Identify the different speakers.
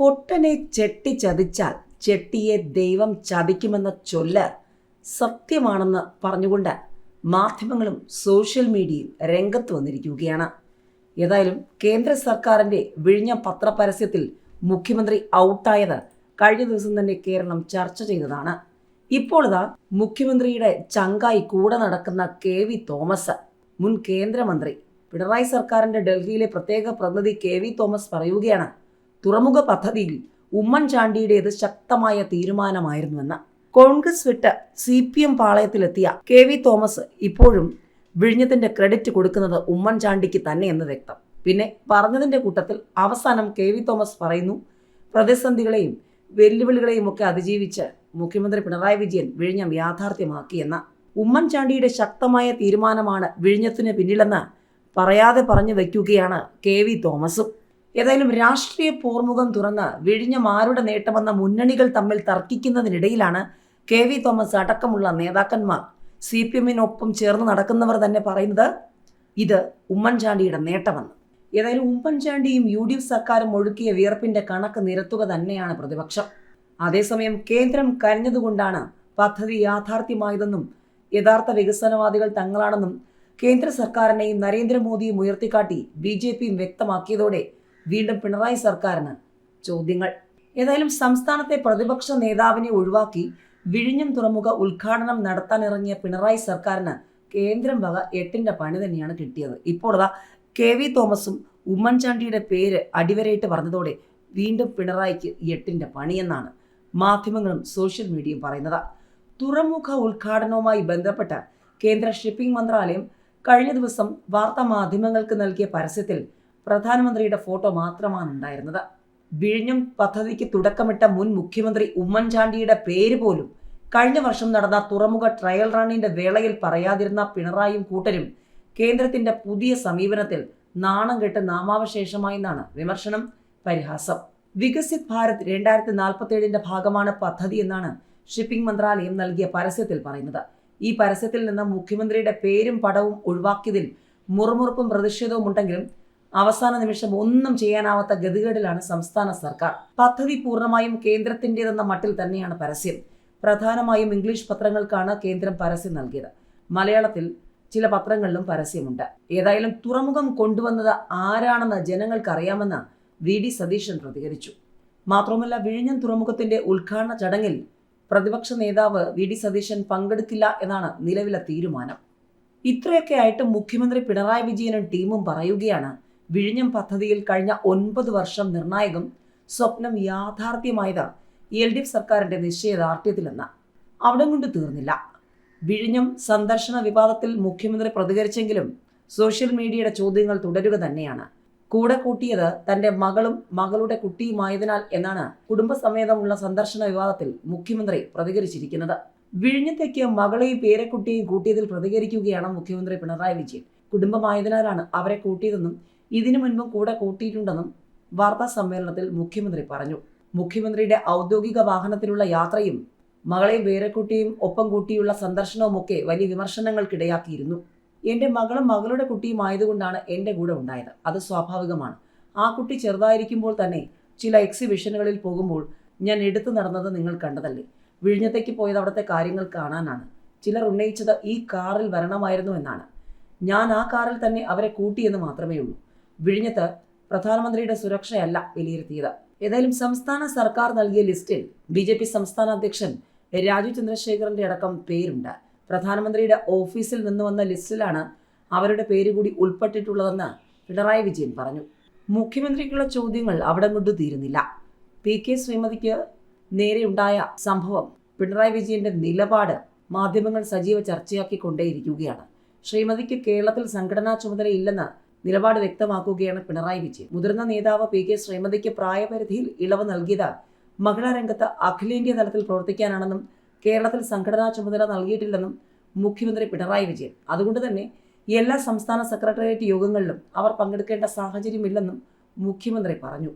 Speaker 1: പൊട്ടനെ ചെട്ടി ചതിച്ചാൽ ചെട്ടിയെ ദൈവം ചതിക്കുമെന്ന ചൊല്ല് സത്യമാണെന്ന് പറഞ്ഞുകൊണ്ട് മാധ്യമങ്ങളും സോഷ്യൽ മീഡിയയും രംഗത്ത് വന്നിരിക്കുകയാണ്. ഏതായാലും കേന്ദ്ര സർക്കാരിന്റെ വിഴിഞ്ഞ പത്രപരസ്യത്തിൽ മുഖ്യമന്ത്രി ഔട്ടായത് കഴിഞ്ഞ ദിവസം തന്നെ കേരളം ചർച്ച ചെയ്തതാണ്. ഇപ്പോൾ മുഖ്യമന്ത്രിയുടെ ചങ്കായി കൂടെ നടക്കുന്ന കെ വി തോമസ് മുൻ കേന്ദ്രമന്ത്രി പിണറായി സർക്കാരിന്റെ ഡൽഹിയിലെ പ്രത്യേക പ്രതിനിധി കെ വി തോമസ് പറയുകയാണ് തുറമുഖ പദ്ധതിയിൽ ഉമ്മൻചാണ്ടിയുടേത് ശക്തമായ തീരുമാനമായിരുന്നുവെന്ന്. കോൺഗ്രസ് വിട്ട് സി പി എം പാളയത്തിലെത്തിയ കെ വി തോമസ് ഇപ്പോഴും വിഴിഞ്ഞത്തിന്റെ ക്രെഡിറ്റ് കൊടുക്കുന്നത് ഉമ്മൻചാണ്ടിക്ക് തന്നെയെന്ന് വ്യക്തം. പിന്നെ പറഞ്ഞതിന്റെ കൂട്ടത്തിൽ അവസാനം കെ വി തോമസ് പറയുന്നു പ്രതിസന്ധികളെയും വെല്ലുവിളികളെയും ഒക്കെ അതിജീവിച്ച് മുഖ്യമന്ത്രി പിണറായി വിജയൻ വിഴിഞ്ഞം യാഥാർത്ഥ്യമാക്കിയെന്ന ഉമ്മൻചാണ്ടിയുടെ ശക്തമായ തീരുമാനമാണ് വിഴിഞ്ഞത്തിന് പിന്നിലെന്ന് പറയാതെ പറഞ്ഞു വയ്ക്കുകയാണ് കെ വി തോമസും. ഏതായാലും രാഷ്ട്രീയ പോർമുഖം തുറന്ന് വിഴിഞ്ഞം ആരുടെ നേട്ടമെന്ന മുന്നണികൾ തമ്മിൽ തർക്കിക്കുന്നതിനിടയിലാണ് കെ വി തോമസ് അടക്കമുള്ള നേതാക്കന്മാർ സി പി എമ്മിനൊപ്പം ചേർന്ന് നടക്കുന്നവർ തന്നെ പറയുന്നത് ഇത് ഉമ്മൻചാണ്ടിയുടെ നേട്ടമെന്ന്. ഏതായാലും ഉമ്മൻചാണ്ടിയും യു ഡി എഫ് സർക്കാരും ഒഴുക്കിയ വിയർപ്പിന്റെ കണക്ക് നിരത്തുക തന്നെയാണ് പ്രതിപക്ഷം. അതേസമയം കേന്ദ്രം കരഞ്ഞതുകൊണ്ടാണ് പദ്ധതി യാഥാർത്ഥ്യമായതെന്നും യഥാർത്ഥ വികസനവാദികൾ തങ്ങളാണെന്നും കേന്ദ്ര സർക്കാരിനെയും നരേന്ദ്രമോദിയും ഉയർത്തിക്കാട്ടി ബി ജെ പിയും വ്യക്തമാക്കിയതോടെ വീണ്ടും പിണറായി സർക്കാരിന് ചോദ്യങ്ങൾ. ഏതായാലും സംസ്ഥാനത്തെ പ്രതിപക്ഷ നേതാവിനെ ഒഴിവാക്കി വിഴിഞ്ഞം തുറമുഖ ഉദ്ഘാടനം നടത്താനിറങ്ങിയ പിണറായി സർക്കാരിന് കേന്ദ്രം വക എട്ടിന്റെ പണി തന്നെയാണ് കിട്ടിയത്. ഇപ്പോൾ കെ വി തോമസും ഉമ്മൻചാണ്ടിയുടെ പേര് അടിവരയിട്ട് പറഞ്ഞതോടെ വീണ്ടും പിണറായിക്ക് എട്ടിന്റെ പണിയെന്നാണ് മാധ്യമങ്ങളും സോഷ്യൽ മീഡിയയും പറയുന്നത്. തുറമുഖ ഉദ്ഘാടനവുമായി ബന്ധപ്പെട്ട് കേന്ദ്ര ഷിപ്പിംഗ് മന്ത്രാലയം കഴിഞ്ഞ ദിവസം വാർത്താ മാധ്യമങ്ങൾക്ക് നൽകിയ പരസ്യത്തിൽ പ്രധാനമന്ത്രിയുടെ ഫോട്ടോ മാത്രമാണ് ഉണ്ടായിരുന്നത്. വിഴിഞ്ഞം പദ്ധതിക്ക് തുടക്കമിട്ട മുൻ മുഖ്യമന്ത്രി ഉമ്മൻചാണ്ടിയുടെ പേര് പോലും കഴിഞ്ഞ വർഷം നടന്ന തുറമുഖ ട്രയൽ റണ്ണിന്റെ വേളയിൽ പറയാതിരുന്ന പിണറായും കൂട്ടരും കേന്ദ്രത്തിന്റെ പുതിയ സമീപനത്തിൽ നാണം കെട്ട് നാമാവശേഷമായെന്നാണ് വിമർശനം. പരിഹാസം. വികസിത് ഭാരത് രണ്ടായിരത്തി നാൽപ്പത്തി ഏഴിന്റെ ഭാഗമാണ് പദ്ധതി എന്നാണ് ഷിപ്പിംഗ് മന്ത്രാലയം നൽകിയ പരസ്യത്തിൽ പറയുന്നത്. ഈ പരസ്യത്തിൽ നിന്ന് മുഖ്യമന്ത്രിയുടെ പേരും പടവും ഒഴിവാക്കിയതിൽ മുറുമുറുപ്പും പ്രതിഷേധവും ഉണ്ടെങ്കിലും അവസാന നിമിഷം ഒന്നും ചെയ്യാനാവാത്ത ഗതികേടിലാണ് സംസ്ഥാന സർക്കാർ. പദ്ധതി പൂർണമായും കേന്ദ്രത്തിന്റെതെന്ന മട്ടിൽ തന്നെയാണ് പരസ്യം. പ്രധാനമായും ഇംഗ്ലീഷ് പത്രങ്ങൾക്കാണ് കേന്ദ്രം പരസ്യം നൽകിയത്. മലയാളത്തിൽ ചില പത്രങ്ങളിലും പരസ്യമുണ്ട്. ഏതായാലും തുറമുഖം കൊണ്ടുവന്നത് ആരാണെന്ന് ജനങ്ങൾക്കറിയാമെന്ന് വി. ഡി. സതീശൻ പ്രതികരിച്ചു. മാത്രമല്ല വിഴിഞ്ഞം തുറമുഖത്തിന്റെ ഉദ്ഘാടന ചടങ്ങിൽ പ്രതിപക്ഷ നേതാവ് വി. ഡി. സതീശൻ പങ്കെടുക്കില്ല എന്നാണ് നിലവിലെ തീരുമാനം. ഇത്രയൊക്കെ ആയിട്ട് മുഖ്യമന്ത്രി പിണറായി വിജയനും ടീമും പറയുകയാണ് വിഴിഞ്ഞം പദ്ധതിയിൽ കഴിഞ്ഞ ഒൻപത് വർഷം നിർണായകം സ്വപ്നം യാഥാർത്ഥ്യമായത് എൽ ഡി എഫ് സർക്കാരിന്റെ നിശ്ചയദാർഢ്യത്തിലെന്ന് അവിടം കൊണ്ട് തീർന്നില്ല. വിഴിഞ്ഞം സന്ദർശന വിവാദത്തിൽ മുഖ്യമന്ത്രി പ്രതികരിച്ചെങ്കിലും സോഷ്യൽ മീഡിയയുടെ ചോദ്യങ്ങൾ തുടരുക തന്നെയാണ്. കൂടെ കൂട്ടിയത് തന്റെ മകളും മകളുടെ കുട്ടിയുമായതിനാൽ എന്നാണ് കുടുംബസമേതമുള്ള സന്ദർശന വിവാദത്തിൽ മുഖ്യമന്ത്രി പ്രതികരിച്ചിരിക്കുന്നത്. വിഴിഞ്ഞത്തേക്ക് മകളെയും പേരക്കുട്ടിയെയും കൂട്ടിയതിൽ പ്രതികരിക്കുകയാണ് മുഖ്യമന്ത്രി പിണറായി വിജയൻ. കുടുംബമായതിനാലാണ് അവരെ കൂട്ടിയതെന്നും ഇതിനു മുൻപും കൂടെ കൂട്ടിയിട്ടുണ്ടെന്നും വാർത്താ സമ്മേളനത്തിൽ മുഖ്യമന്ത്രി പറഞ്ഞു. മുഖ്യമന്ത്രിയുടെ ഔദ്യോഗിക വാഹനത്തിലുള്ള യാത്രയും മകളെയും പേരക്കുട്ടിയും ഒപ്പം കൂട്ടിയുള്ള സന്ദർശനവുമൊക്കെ വലിയ വിമർശനങ്ങൾക്കിടയാക്കിയിരുന്നു. എന്റെ മകളും മകളുടെ കുട്ടിയും ആയതുകൊണ്ടാണ് എന്റെ കൂടെ ഉണ്ടായത്. അത് സ്വാഭാവികമാണ്. ആ കുട്ടി ചെറുതായിരിക്കുമ്പോൾ തന്നെ ചില എക്സിബിഷനുകളിൽ പോകുമ്പോൾ ഞാൻ എടുത്തു നടന്നത് നിങ്ങൾ കണ്ടതല്ലേ? വിഴിഞ്ഞത്തേക്ക് പോയത് അവിടുത്തെ കാര്യങ്ങൾ കാണാനാണ്. ചിലർ ഉന്നയിച്ചത് ഈ കാറിൽ വരണമായിരുന്നു എന്നാണ്. ഞാൻ ആ കാറിൽ തന്നെ അവരെ കൂട്ടിയെന്ന് മാത്രമേ ഉള്ളൂ വിഴിഞ്ഞത്ത് പ്രധാനമന്ത്രിയുടെ സുരക്ഷയല്ല വിലയിരുത്തിയത്. ഏതായാലും സംസ്ഥാന സർക്കാർ നൽകിയ ലിസ്റ്റിൽ ബി ജെ പി സംസ്ഥാന അധ്യക്ഷൻ രാജു ചന്ദ്രശേഖറിന്റെ അടക്കം പേരുണ്ട്. പ്രധാനമന്ത്രിയുടെ ഓഫീസിൽ നിന്ന് വന്ന ലിസ്റ്റിലാണ് അവരുടെ പേര് കൂടി ഉൾപ്പെട്ടിട്ടുള്ളതെന്ന് പിണറായി വിജയൻ പറഞ്ഞു. മുഖ്യമന്ത്രിക്കുള്ള ചോദ്യങ്ങൾ അവിടെ കൊണ്ട് തീരുന്നില്ല. പി കെ ശ്രീമതിക്ക് നേരെയുണ്ടായ സംഭവം പിണറായി വിജയന്റെ നിലപാട് മാധ്യമങ്ങൾ സജീവ ചർച്ചയാക്കിക്കൊണ്ടേയിരിക്കുകയാണ്. ശ്രീമതിക്ക് കേരളത്തിൽ സംഘടനാ ചുമതലയില്ലെന്ന് നിലപാട് വ്യക്തമാക്കുകയാണ് പിണറായി വിജയൻ. മുതിർന്ന നേതാവ് പി കെ ശ്രീമതിക്ക് പ്രായപരിധിയിൽ ഇളവ് നൽകിയത് മഹിളാ രംഗത്ത് അഖിലേന്ത്യാ തലത്തിൽ പ്രവർത്തിക്കാനാണെന്നും കേരളത്തിൽ സംഘടനാ ചുമതല നൽകിയിട്ടില്ലെന്നും മുഖ്യമന്ത്രി പിണറായി വിജയൻ. അതുകൊണ്ട് തന്നെ എല്ലാ സംസ്ഥാന സെക്രട്ടേറിയറ്റ് യോഗങ്ങളിലും അവർ പങ്കെടുക്കേണ്ട സാഹചര്യമില്ലെന്നും മുഖ്യമന്ത്രി പറഞ്ഞു.